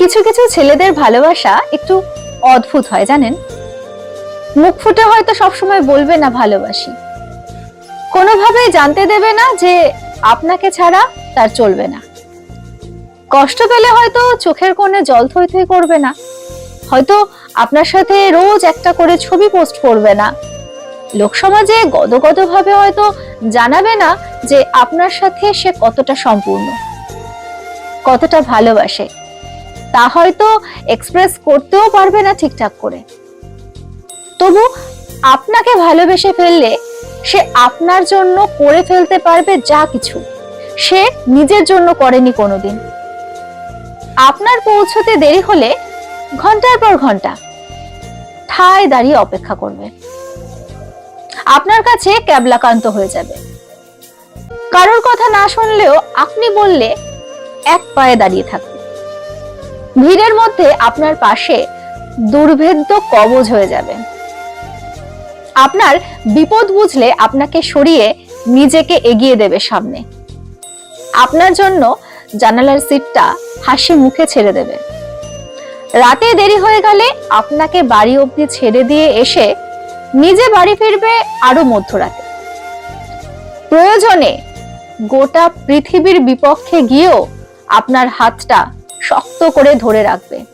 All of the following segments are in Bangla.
কিছু কিছু ছেলেদের ভালোবাসা একটু অদ্ভুত হয়, জানেন? মুখ ফুটে হয়তো সবসময় বলবে, না, ভালোবাসি। কোনোভাবেই জানতে দেবে না যে আপনাকে ছাড়া তার চলবে না। কষ্ট পেলে হয়তো চোখের কোণে জল থই থই করবে না। হয়তো আপনার সাথে রোজ একটা করে ছবি পোস্ট করবে না। লোকসমাজে গদগদ ভাবে হয়তো জানাবে না যে আপনার সাথে সে কতটা সম্পূর্ণ, কতটা ভালোবাসে। তা হয়তো এক্সপ্রেস করতেও পারবে না ঠিকঠাক করে। তবু আপনাকে ভালোবেসে ফেললে সে আপনার জন্য করে ফেলতে পারবে যা কিছু। সে নিজের জন্য করেনি কোনোদিন। আপনার পৌঁছতে দেরি হলে ঘণ্টার পর ঘণ্টা ঠায় দাঁড়িয়ে অপেক্ষা করবে। আপনার কাছে ক্যাবলাকান্ত হয়ে যাবে। কারোর কথা না শুনলেও আপনি বললে এক পায়ে দাঁড়িয়ে থাকবে। ভিড়ের মধ্যে আপনার পাশে দুর্ভেদ্য কবজ হয়ে যাবে। আপনার বিপদ বুঝলে আপনাকে সরিয়ে নিজেকে এগিয়ে দেবে সামনে। আপনার জন্য জানালার সিটটা হাসি মুখে ছেড়ে দেবে। রাতে দেরি হয়ে গেলে আপনাকে বাড়ি অবধি ছেড়ে দিয়ে এসে নিজে বাড়ি ফিরবে আরও মধ্যরাতে। প্রয়োজনে গোটা পৃথিবীর বিপক্ষে গিয়েও আপনার হাতটা শক্ত করে ধরে রাখবে।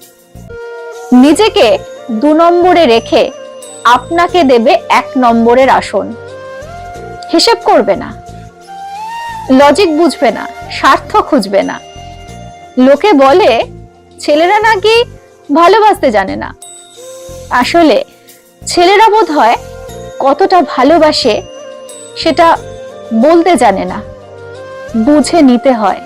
নিজেকে দু নম্বরে রেখে আপনাকে দেবে এক নম্বরের আসন। হিসেব করবে না। লজিক বুঝবে না, স্বার্থ খুঁজবে না। লোকে বলে, ছেলেরা নাকি ভালোবাসতে জানে না। আসলে, ছেলেরা বোধ হয় কতটা ভালোবাসে, সেটা বলতে জানে না। বুঝে নিতে হয়।